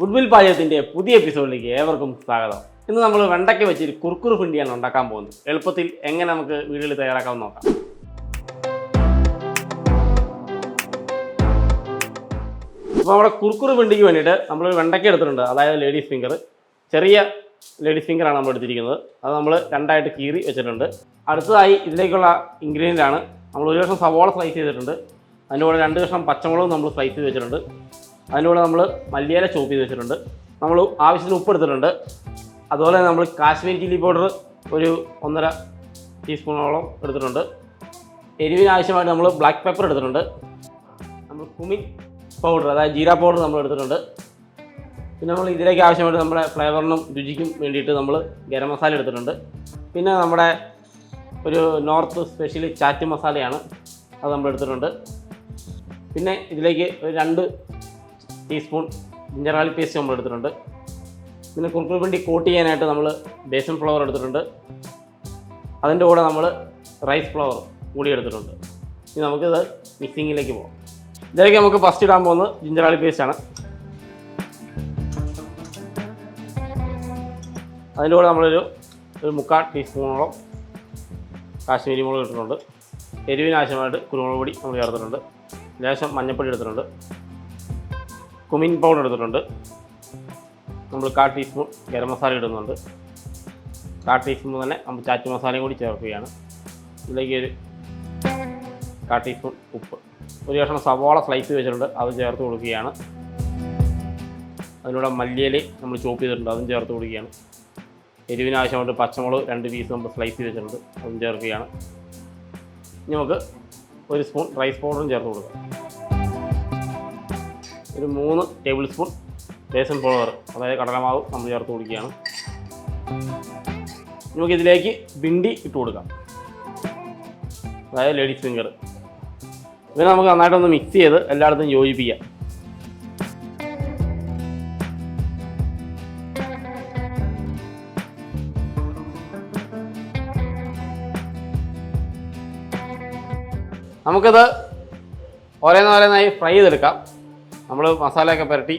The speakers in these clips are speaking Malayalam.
ഗുഡ്വിൽ പാചകത്തിന്റെ പുതിയ എപ്പിസോഡിലേക്ക് ഏവർക്കും സ്വാഗതം. ഇന്ന് നമ്മൾ വെണ്ടയ്ക്ക വെച്ച് ഒരു കുറുക്കുറു പിണ്ടിയാണ് ഉണ്ടാക്കാൻ പോകുന്നത്. എളുപ്പത്തിൽ എങ്ങനെ നമുക്ക് വീടുകളിൽ തയ്യാറാക്കാമെന്ന് നോക്കാം. അപ്പോൾ നമ്മുടെ കുറുക്കുറു പിണ്ടിക്ക് വേണ്ടിയിട്ട് നമ്മൾ വെണ്ടയ്ക്ക എടുത്തിട്ടുണ്ട്. അതായത് ലേഡീസ് ഫിംഗർ. ചെറിയ ലേഡീസ് ഫിംഗറാണ് നമ്മൾ എടുത്തിരിക്കുന്നത്. അത് നമ്മൾ രണ്ടായിട്ട് കീറി വെച്ചിട്ടുണ്ട്. അടുത്തതായി ഇതിലേക്കുള്ള ഇൻഗ്രീഡിയന്റ് ആണ്. നമ്മൾ ഒരു കഷ്ണം സവോള സ്ലൈസ് ചെയ്തിട്ടുണ്ട്. അതിന്റെ കൂടെ രണ്ട് കഷ്ണം പച്ചമുളകും നമ്മൾ സ്ലൈസ് ചെയ്ത് വെച്ചിട്ടുണ്ട്. അതിന്റെ നമ്മൾ മല്ലിയില ചോപ്പ് ചെയ്ത് വെച്ചിട്ടുണ്ട്. നമ്മൾ ആവശ്യത്തിന് ഉപ്പ് എടുത്തിട്ടുണ്ട്. അതുപോലെ നമ്മൾ കാശ്മീരി ചില്ലി പൗഡർ ഒരു ഒന്നര ടീസ്പൂണോളം എടുത്തിട്ടുണ്ട്. എരിവിന് ആവശ്യമായിട്ട് നമ്മൾ ബ്ലാക്ക് പെപ്പർ എടുത്തിട്ടുണ്ട്. നമ്മൾ കുമിൻ പൗഡർ അതായത് ജീര പൗഡർ നമ്മൾ എടുത്തിട്ടുണ്ട്. പിന്നെ നമ്മൾ ഇതിലേക്ക് ആവശ്യമായിട്ട് നമ്മുടെ ഫ്ലേവറിനും രുചിക്കും വേണ്ടിയിട്ട് നമ്മൾ ഗരം മസാല എടുത്തിട്ടുണ്ട്. പിന്നെ നമ്മുടെ ഒരു നോർത്ത് സ്പെഷ്യൽ ചാറ്റ് മസാലയാണ് അത് നമ്മൾ എടുത്തിട്ടുണ്ട്. പിന്നെ ഇതിലേക്ക് ഒരു രണ്ട് ടീസ്പൂൺ ഗാർലിക് പേസ്റ്റ് നമ്മൾ എടുത്തിട്ടുണ്ട്. പിന്നെ കുറുക്കു വേണ്ടി കോട്ട് ചെയ്യാനായിട്ട് നമ്മൾ ബേസൻ ഫ്ലവർ എടുത്തിട്ടുണ്ട്. അതിന്റെ കൂടെ നമ്മൾ റൈസ് ഫ്ലവർ കൂടി എടുത്തിട്ടുണ്ട്. ഇനി നമുക്കിത് മിക്സിങ്ങിലേക്ക് പോകാം ഇതിലേക്ക് നമുക്ക് ഫസ്റ്റ് ഇടാൻ പോകുന്നത് ജിഞ്ചർ ഗാർലിക് പേസ്റ്റ് ആണ്. അതിന്റെ കൂടെ നമ്മളൊരു ഒരു മുക്കാൽ ടീസ്പൂണോളം കാശ്മീരി മുളക് ഇട്ടിട്ടുണ്ട്. എരിവിനാവശ്യമായിട്ട് കുരുമുളക് പൊടി നമ്മൾ ചേർത്തിട്ടുണ്ട്. ലേശം മഞ്ഞൾപ്പൊടി എടുത്തിട്ടുണ്ട്. കുമിൻ പൗഡർ എടുത്തിട്ടുണ്ട്. നമ്മൾ കാൽ ടീസ്പൂൺ ഗരം മസാല ഇടുന്നുണ്ട്. കാൽ ടീസ്പൂൺ തന്നെ നമ്മൾ ചാറ്റ് മസാലയും കൂടി ചേർക്കുകയാണ്. ഇതിലേക്ക് ഒരു കാൽ ടീസ്പൂൺ ഉപ്പ്. ഒരു കഷ്ണം സവാള സ്ലൈസ് വെച്ചിട്ടുണ്ട്. അത് ചേർത്ത് കൊടുക്കുകയാണ്. അതിലൂടെ മല്ലിയില നമ്മൾ ചോപ്പ് ചെയ്തിട്ടുണ്ട്. അതും ചേർത്ത് കൊടുക്കുകയാണ്. എരിവിന് ആവശ്യമായിട്ട് പച്ചമുളക് രണ്ട് പീസ് നമ്മൾ സ്ലൈസ് വെച്ചിട്ടുണ്ട്. അതും ചേർക്കുകയാണ്. നമുക്ക് ഒരു സ്പൂൺ റൈസ് പൗഡറും ചേർത്ത് കൊടുക്കാം. ഒരു മൂന്ന് ടേബിൾ സ്പൂൺ ബേസൻ പൗഡർ അതായത് കടലമാവ് നമ്മൾ ചേർത്ത് കൊടുക്കുകയാണ്. നമുക്ക് ഇതിലേക്ക് ബിണ്ടി ഇട്ട് കൊടുക്കാം. അതായത് ലേഡീസ് ഫിംഗർ ഇതിനെ നമുക്ക് നന്നായിട്ടൊന്ന് മിക്സ് ചെയ്ത് എല്ലായിടത്തും യോജിപ്പിക്കാം. നമുക്കിത് ഓരോന്ന് ഓരോന്നായി ഫ്രൈ ചെയ്തെടുക്കാം. നമ്മൾ മസാലയൊക്കെ പുരട്ടി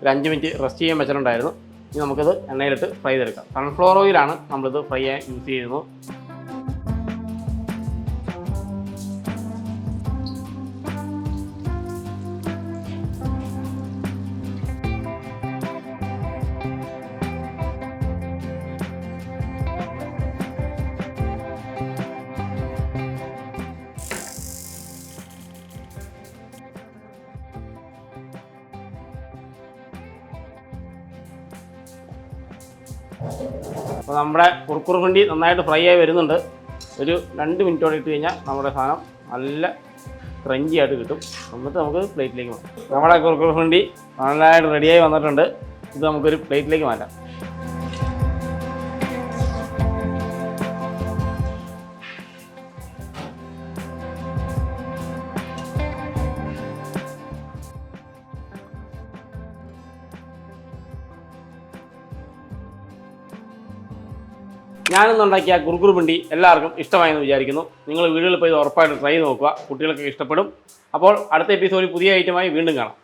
ഒരു അഞ്ച് മിനിറ്റ് റെസ്റ്റ് ചെയ്യാൻ വെച്ചിട്ടുണ്ടായിരുന്നു. ഇനി നമുക്കിത് എണ്ണയിലിട്ട് ഫ്രൈ ചെയ്തെടുക്കാം. സൺഫ്ലവർ ഓയിലാണ് നമ്മളിത് ഫ്രൈ ചെയ്യാൻ യൂസ് ചെയ്യുന്നത്. അപ്പോൾ നമ്മുടെ കുറുക്കുറു ഫണ്ടി നന്നായിട്ട് ഫ്രൈ ആയി വരുന്നുണ്ട്. ഒരു രണ്ട് മിനിറ്റോടെ ഇട്ട് കഴിഞ്ഞാൽ നമ്മുടെ സാധനം നല്ല ക്രഞ്ചി ആയിട്ട് കിട്ടും. എന്നിട്ട് നമുക്ക് പ്ലേറ്റിലേക്ക് മാറ്റാം. നമ്മുടെ കുറുക്കുറു നന്നായിട്ട് റെഡിയായി വന്നിട്ടുണ്ട്. ഇത് നമുക്കൊരു പ്ലേറ്റിലേക്ക് മാറ്റാം. ഞാനിന്നുണ്ടാക്കിയ കുറുക്കുറു പിണ്ടി എല്ലാവർക്കും ഇഷ്ടമായെന്ന് വിചാരിക്കുന്നു. നിങ്ങൾ വീടുകളിൽ പോയി ഉറപ്പായിട്ട് ട്രൈ നോക്കുക. കുട്ടികൾക്ക് ഇഷ്ടപ്പെടും. അപ്പോൾ അടുത്ത എപ്പിസോഡിൽ പുതിയ ഐറ്റമായി വീണ്ടും കാണാം.